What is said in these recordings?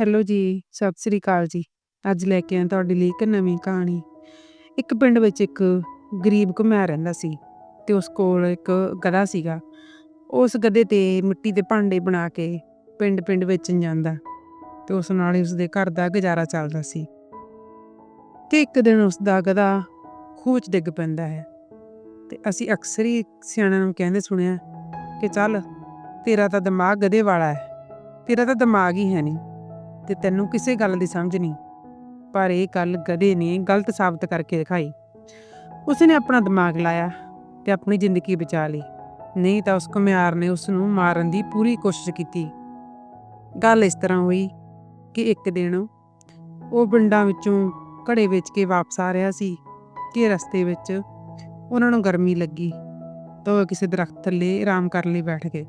Hello ਜੀ, ਸਤਿ ਸ੍ਰੀ ਅਕਾਲ ਜੀ। ਅੱਜ ਲੈ ਕੇ ਆਏ ਤੁਹਾਡੇ ਲਈ ਇੱਕ ਨਵੀਂ ਕਹਾਣੀ। ਇੱਕ ਪਿੰਡ ਵਿੱਚ ਇੱਕ ਗਰੀਬ ਘੁਮਿਆਰ ਰਹਿੰਦਾ ਸੀ ਤੇ ਉਸ ਕੋਲ ਇੱਕ ਗਧਾ ਸੀਗਾ। ਉਸ ਗਧੇ ਤੇ ਮਿੱਟੀ ਦੇ ਭਾਂਡੇ ਬਣਾ ਕੇ ਪਿੰਡ ਪਿੰਡ ਵੇਚਣ ਜਾਂਦਾ ਤੇ ਉਸ ਨਾਲ ਹੀ ਉਸਦੇ ਘਰ ਦਾ ਗੁਜ਼ਾਰਾ ਚੱਲਦਾ ਸੀ। ਤੇ ਇੱਕ ਦਿਨ ਉਸ ਦਾ ਗਧਾ ਖੂਹ 'ਚ ਡਿੱਗ ਪੈਂਦਾ ਹੈ ਤੇ ਅਸੀਂ ਅਕਸਰ ਹੀ ਸਿਆਣਿਆਂ ਨੂੰ ਕਹਿੰਦੇ ਸੁਣਿਆ ਕਿ ਚੱਲ ਤੇਰਾ ਤਾਂ ਦਿਮਾਗ ਗਧੇ ਵਾਲਾ ਹੈ, ਤੇਰਾ ਤਾਂ ਦਿਮਾਗ ਹੀ ਹੈ ਨਹੀਂ। ਤੇ ਤੈਨੂੰ ਕਿਸੇ ਗੱਲ ਦੀ ਸਮਝ ਨਹੀਂ। ਪਰ ਇਹ ਗੱਲ ਗਧੇ ਨੇ ਗਲਤ ਸਾਬਤ ਕਰਕੇ ਦਿਖਾਈ। ਉਸਨੇ ਆਪਣਾ ਦਿਮਾਗ ਲਾਇਆ ਤੇ ਆਪਣੀ ਜ਼ਿੰਦਗੀ ਬਚਾ ਲਈ। ਨਹੀਂ ਤਾਂ ਉਸ ਘੁਮਿਆਰ ਨੇ ਉਸ ਨੂੰ ਮਾਰਨ ਦੀ ਪੂਰੀ ਕੋਸ਼ਿਸ਼ ਕੀਤੀ। ਗੱਲ ਇਸ ਤਰ੍ਹਾਂ ਹੋਈ ਕਿ ਇੱਕ ਦਿਨ ਉਹ ਪਿੰਡਾਂ ਵਿੱਚੋਂ ਘੜੇ ਵੇਚ ਕੇ ਵਾਪਸ ਆ ਰਿਹਾ ਸੀ ਕਿ ਰਸਤੇ ਵਿੱਚ ਉਹਨਾਂ ਨੂੰ ਗਰਮੀ ਲੱਗੀ ਤਾਂ ਉਹ ਕਿਸੇ ਦਰਖਤ ਥੱਲੇ ਆਰਾਮ ਕਰਨ ਲਈ ਬੈਠ ਗਏ।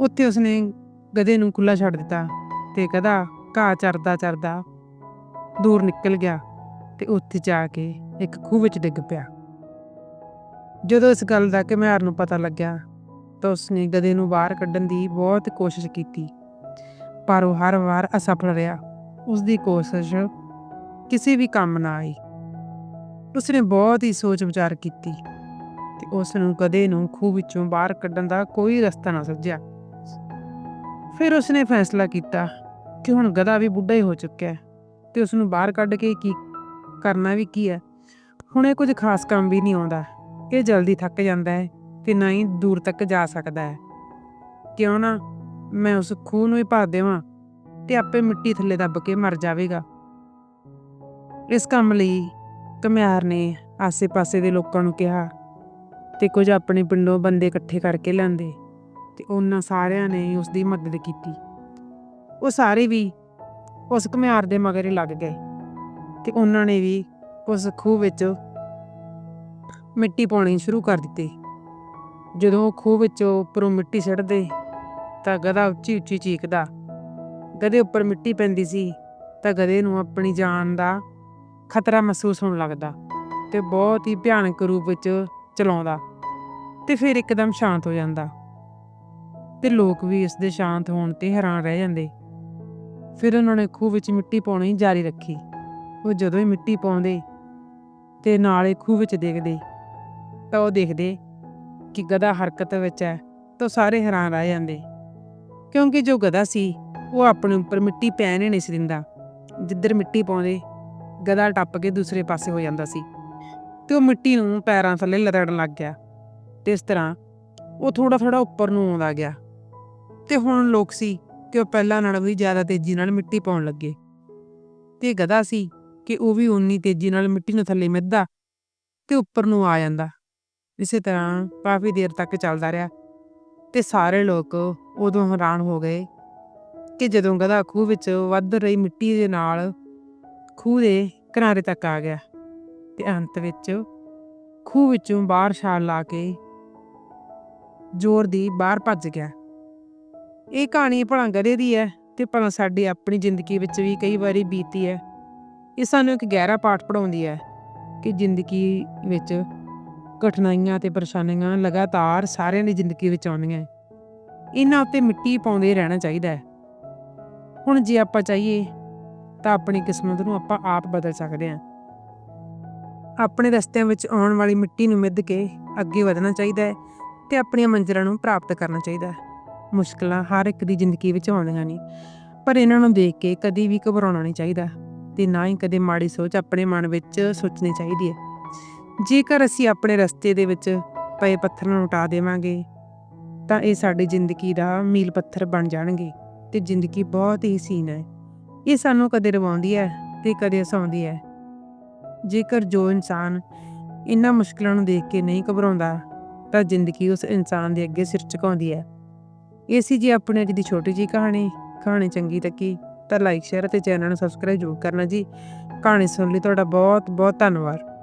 ਉੱਥੇ ਉਸਨੇ ਗਧੇ ਨੂੰ ਖੁੱਲਾ ਛੱਡ ਦਿੱਤਾ। ਤੇ ਗਧਾ ਘਾਹ ਚਰਦਾ ਚਰਦਾ ਦੂਰ ਨਿਕਲ ਗਿਆ ਤੇ ਉੱਥੇ ਜਾ ਕੇ ਇੱਕ ਖੂਹ ਵਿੱਚ ਡਿੱਗ ਪਿਆ। ਜਦੋਂ ਇਸ ਗੱਲ ਦਾ ਘੁਮਿਆਰ ਨੂੰ ਪਤਾ ਲੱਗਿਆ ਤਾਂ ਉਸਨੇ ਗਧੇ ਨੂੰ ਬਾਹਰ ਕੱਢਣ ਦੀ ਬਹੁਤ ਕੋਸ਼ਿਸ਼ ਕੀਤੀ, ਪਰ ਉਹ ਹਰ ਵਾਰ ਅਸਫਲ ਰਿਹਾ। ਉਸ ਦੀ ਕੋਸ਼ਿਸ਼ ਕਿਸੇ ਵੀ ਕੰਮ ਨਾ ਆਈ। ਉਸਨੇ ਬਹੁਤ ਹੀ ਸੋਚ ਵਿਚਾਰ ਕੀਤੀ ਤੇ ਉਸ ਨੂੰ ਗਧੇ ਨੂੰ ਖੂਹ ਵਿੱਚੋਂ ਬਾਹਰ ਕੱਢਣ ਦਾ ਕੋਈ ਰਸਤਾ ਨਾ ਸੁਝਿਆ ਫਿਰ ਉਸਨੇ ਫੈਸਲਾ ਕੀਤਾ ਕਿ ਹੁਣ ਗਧਾ ਵੀ ਬੁੱਢਾ ਹੀ ਹੋ ਚੁੱਕਿਆ ਹੈ ਤੇ ਉਸ ਨੂੰ ਬਾਹਰ ਕੱਢ ਕੇ ਕੀ ਕਰਨਾ ਵੀ ਕੀ ਹੈ? ਹੁਣ ਇਹ ਕੁਝ ਖਾਸ ਕੰਮ ਵੀ ਨਹੀਂ ਆਉਂਦਾ। ਇਹ ਜਲਦੀ ਥੱਕ ਜਾਂਦਾ ਹੈ ਤੇ ਨਾ ਹੀ ਦੂਰ ਤੱਕ ਜਾ ਸਕਦਾ ਹੈ। ਕਿਉਂ ਨਾ ਮੈਂ ਉਸ ਖੂਹ ਨੂੰ ਹੀ ਭਰ ਦੇਵਾਂ ਤੇ ਆਪੇ ਮਿੱਟੀ ਥੱਲੇ ਦੱਬ ਕੇ ਮਰ ਜਾਵੇਗਾ। ਇਸ ਕੰਮ ਲਈ ਘੁਮਿਆਰ ਨੇ ਆਸੇ-ਪਾਸੇ ਦੇ ਲੋਕਾਂ ਨੂੰ ਕਿਹਾ ਤੇ ਕੁਝ ਆਪਣੇ ਪਿੰਡੋਂ ਬੰਦੇ ਇਕੱਠੇ ਕਰਕੇ ਲਿਆਂਦੇ ਤੇ ਉਹਨਾਂ ਸਾਰਿਆਂ ਨੇ ਉਸ ਦੀ ਮਦਦ ਕੀਤੀ। ਉਹ ਸਾਰੇ ਵੀ ਉਸ ਘੁਮਿਆਰ ਦੇ ਮਗਰੇ ਲੱਗ ਗਏ ਤੇ ਉਹਨਾਂ ਨੇ ਵੀ ਉਸ ਖੂਹ ਵਿੱਚ ਮਿੱਟੀ ਪਾਉਣੀ ਸ਼ੁਰੂ ਕਰ ਦਿੱਤੀ। ਜਦੋਂ ਉਹ ਖੂਹ ਵਿੱਚੋਂ ਉੱਪਰੋਂ ਮਿੱਟੀ ਸਿੱਟਦੇ ਤਾਂ ਗਧਾ ਉੱਚੀ ਉੱਚੀ ਚੀਕਦਾ। ਗਧੇ ਉੱਪਰ ਮਿੱਟੀ ਪੈਂਦੀ ਸੀ ਤਾਂ ਗਧੇ ਨੂੰ ਆਪਣੀ ਜਾਨ ਦਾ ਖਤਰਾ ਮਹਿਸੂਸ ਹੋਣ ਲੱਗਦਾ ਤੇ ਬਹੁਤ ਹੀ ਭਿਆਨਕ ਰੂਪ ਵਿੱਚ ਚਲਾਉਂਦਾ ਤੇ ਫਿਰ ਇੱਕਦਮ ਸ਼ਾਂਤ ਹੋ ਜਾਂਦਾ ਤੇ ਲੋਕ ਵੀ ਇਸ ਦੇ ਸ਼ਾਂਤ ਹੋਣ ਤੇ ਹੈਰਾਨ ਰਹਿ ਜਾਂਦੇ। ਫਿਰ ਉਹਨਾਂ ਨੇ ਖੂਹ ਵਿੱਚ ਮਿੱਟੀ ਪਾਉਣੀ ਜਾਰੀ ਰੱਖੀ। ਉਹ ਜਦੋਂ ਹੀ ਮਿੱਟੀ ਪਾਉਂਦੇ ਤੇ ਨਾਲੇ ਖੂਹ ਵਿੱਚ ਦੇਖਦੇ, ਤਾਂ ਉਹ ਦੇਖਦੇ ਕਿ ਗਧਾ ਹਰਕਤ ਵਿੱਚ ਹੈ, ਤਾਂ ਸਾਰੇ ਹੈਰਾਨ ਰਹਿ ਜਾਂਦੇ। ਕਿਉਂਕਿ ਜੋ ਗਧਾ ਸੀ, ਉਹ ਆਪਣੇ ਉੱਪਰ ਮਿੱਟੀ ਪੈਣ ਹੀ ਨਹੀਂ ਸੀ ਦਿੰਦਾ। ਜਿੱਧਰ ਮਿੱਟੀ ਪਾਉਂਦੇ, ਗਧਾ ਟੱਪ ਕੇ ਦੂਸਰੇ ਪਾਸੇ ਹੋ ਜਾਂਦਾ ਸੀ ਤੇ ਉਹ ਮਿੱਟੀ ਨੂੰ ਪੈਰਾਂ ਥੱਲੇ ਲਤੜਨ ਲੱਗ ਗਿਆ। ਤੇ ਇਸ ਤਰ੍ਹਾਂ ਉਹ ਥੋੜਾ ਥੋੜਾ ਉੱਪਰ ਨੂੰ ਆਉਂਦਾ ਗਿਆ। ਤੇ ਹੁਣ ਲੋਕ ਸੀ ਕਿ ਉਹ ਪਹਿਲਾਂ ਨਾਲੋਂ ਵੀ ਜ਼ਿਆਦਾ ਤੇਜ਼ੀ ਨਾਲ ਮਿੱਟੀ ਪਾਉਣ ਲੱਗੇ। ਤੇ ਗਧਾ ਸੀ ਕਿ ਉਹ ਵੀ ਉਨੀ ਤੇਜ਼ੀ ਨਾਲ ਮਿੱਟੀ ਨੂੰ ਥੱਲੇ ਮਿੱਧਦਾ ਤੇ ਉੱਪਰ ਨੂੰ ਆ ਜਾਂਦਾ। ਇਸੇ ਤਰ੍ਹਾਂ ਕਾਫੀ ਦੇਰ ਤੱਕ ਚੱਲਦਾ ਰਿਹਾ ਤੇ ਸਾਰੇ ਲੋਕ ਉਦੋਂ ਹੈਰਾਨ ਹੋ ਗਏ ਕਿ ਜਦੋਂ ਗਧਾ ਖੂਹ ਵਿੱਚ ਵੱਧ ਰਹੀ ਮਿੱਟੀ ਦੇ ਨਾਲ ਖੂਹ ਦੇ ਕਿਨਾਰੇ ਤੱਕ ਆ ਗਿਆ ਤੇ ਅੰਤ ਵਿੱਚ ਖੂਹ ਵਿੱਚੋਂ ਬਾਹਰ ਛਾਲ ਲਾ ਕੇ ਜ਼ੋਰ ਦੀ ਬਾਹਰ ਭੱਜ ਗਿਆ। ਇਹ ਕਹਾਣੀ ਭਲਾ ਗਧੇ ਦੀ ਹੈ ਤੇ ਭਲਾ ਸਾਡੀ ਆਪਣੀ ਜ਼ਿੰਦਗੀ ਵਿੱਚ ਵੀ ਕਈ ਵਾਰੀ ਬੀਤੀ ਹੈ। ਇਹ ਸਾਨੂੰ ਇੱਕ ਗਹਿਰਾ ਪਾਠ ਪੜਾਉਂਦੀ ਹੈ ਕਿ ਜ਼ਿੰਦਗੀ ਵਿੱਚ ਕਠਿਨਾਈਆਂ ਤੇ ਪਰੇਸ਼ਾਨੀਆਂ ਲਗਾਤਾਰ ਸਾਰਿਆਂ ਦੀ ਜ਼ਿੰਦਗੀ ਵਿੱਚ ਆਉਂਦੀਆਂ ਇਹਨਾਂ ਉੱਤੇ ਮਿੱਟੀ ਪਾਉਂਦੇ ਰਹਿਣਾ ਚਾਹੀਦਾ ਹੈ। ਹੁਣ ਜੇ ਆਪਾਂ ਚਾਹੀਏ ਤਾਂ ਆਪਣੀ ਕਿਸਮਤ ਨੂੰ ਆਪਾਂ ਆਪ ਬਦਲ ਸਕਦੇ ਹਾਂ। ਆਪਣੇ ਰਸਤਿਆਂ ਵਿੱਚ ਆਉਣ ਵਾਲੀ ਮਿੱਟੀ ਨੂੰ ਮਿੱਧ ਕੇ ਅੱਗੇ ਵਧਣਾ ਚਾਹੀਦਾ ਹੈ ਤੇ ਆਪਣੀਆਂ ਮੰਜ਼ਿਲਾਂ ਨੂੰ ਪ੍ਰਾਪਤ ਕਰਨਾ ਚਾਹੀਦਾ ਹੈ। ਮੁਸ਼ਕਲਾਂ ਹਰ ਇੱਕ ਦੀ ਜ਼ਿੰਦਗੀ ਵਿੱਚ ਆਉਂਦੀਆਂ ਨੇ। ਪਰ ਇਹਨਾਂ ਨੂੰ ਦੇਖ ਕੇ ਕਦੀ ਵੀ ਘਬਰਾਉਣਾ ਨਹੀਂ ਚਾਹੀਦਾ ਤੇ ਨਾ ਹੀ ਕਦੇ ਮਾੜੀ ਸੋਚ ਆਪਣੇ ਮਨ ਵਿੱਚ ਸੋਚਣੀ ਚਾਹੀਦੀ ਹੈ। ਜੇਕਰ ਅਸੀਂ ਆਪਣੇ ਰਸਤੇ ਦੇ ਵਿੱਚ ਪਏ ਪੱਥਰਾਂ ਨੂੰ ਉਟਾ ਦੇਵਾਂਗੇ, ਤਾਂ ਇਹ ਸਾਡੀ ਜ਼ਿੰਦਗੀ ਦਾ ਮੀਲ ਪੱਥਰ ਬਣ ਜਾਣਗੇ ਤੇ ਜ਼ਿੰਦਗੀ ਬਹੁਤ ਹੀ ਸੀਨ ਹੈ। ਇਹ ਸਾਨੂੰ ਕਦੇ ਰਵਾਉਂਦੀ ਹੈ ਤੇ ਕਦੇ ਹਸਾਉਂਦੀ ਹੈ। ਜੇਕਰ ਜੋ ਇਨਸਾਨ ਇਹਨਾਂ ਮੁਸ਼ਕਲਾਂ ਨੂੰ ਦੇਖ ਕੇ ਨਹੀਂ ਘਬਰਾਉਂਦਾ, ਤਾਂ ਜ਼ਿੰਦਗੀ ਉਸ ਇਨਸਾਨ ਦੇ ਅੱਗੇ ਸਿਰ ਝੁਕਾਉਂਦੀ ਹੈ। ਇਹ ਸੀ ਜੀ ਆਪਣੇ ਅੱਜ ਦੀ ਛੋਟੀ ਜੀ ਕਹਾਣੀ। ਕਹਾਣੀ ਚੰਗੀ ਲੱਗੀ ਤਾਂ ਲਾਈਕ ਸ਼ੇਅਰ ਅਤੇ ਚੈਨਲ ਨੂੰ ਸਬਸਕ੍ਰਾਈਬ ਜ਼ਰੂਰ ਕਰਨਾ ਜੀ। ਕਹਾਣੀ ਸੁਣਨ ਲਈ ਤੁਹਾਡਾ ਬਹੁਤ ਬਹੁਤ ਧੰਨਵਾਦ।